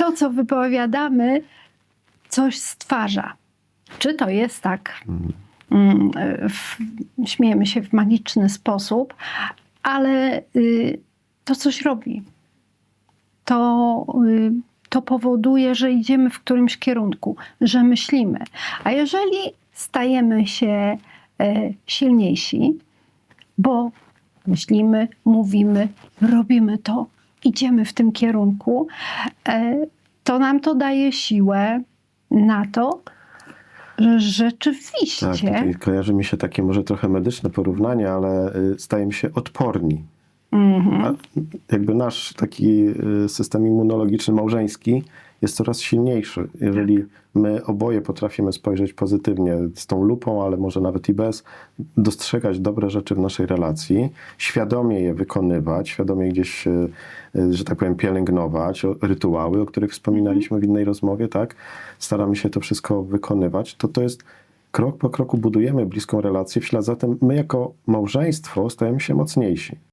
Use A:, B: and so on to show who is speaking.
A: to, co wypowiadamy, coś stwarza. Czy to jest tak, mm, w, śmiejemy się w magiczny sposób, ale y, to coś robi. To, y, to powoduje, że idziemy w którymś kierunku, że myślimy. A jeżeli stajemy się e, silniejsi, bo myślimy, mówimy, robimy to, idziemy w tym kierunku, e, to nam to daje siłę na to, że
B: Tak,
A: rzeczywiście.
B: tutaj kojarzy mi się takie może trochę medyczne porównanie, ale y, stajemy się odporni.
A: Mhm.
B: A jakby nasz taki y, system immunologiczny małżeński jest coraz silniejszy. Jeżeli my oboje potrafimy spojrzeć pozytywnie z tą lupą, ale może nawet i bez, dostrzegać dobre rzeczy w naszej relacji, świadomie je wykonywać, świadomie gdzieś, y, że tak powiem, pielęgnować, rytuały, o których wspominaliśmy w innej rozmowie, tak? Staramy się to wszystko wykonywać, to to jest krok po kroku budujemy bliską relację, w ślad za tym my jako małżeństwo stajemy się mocniejsi.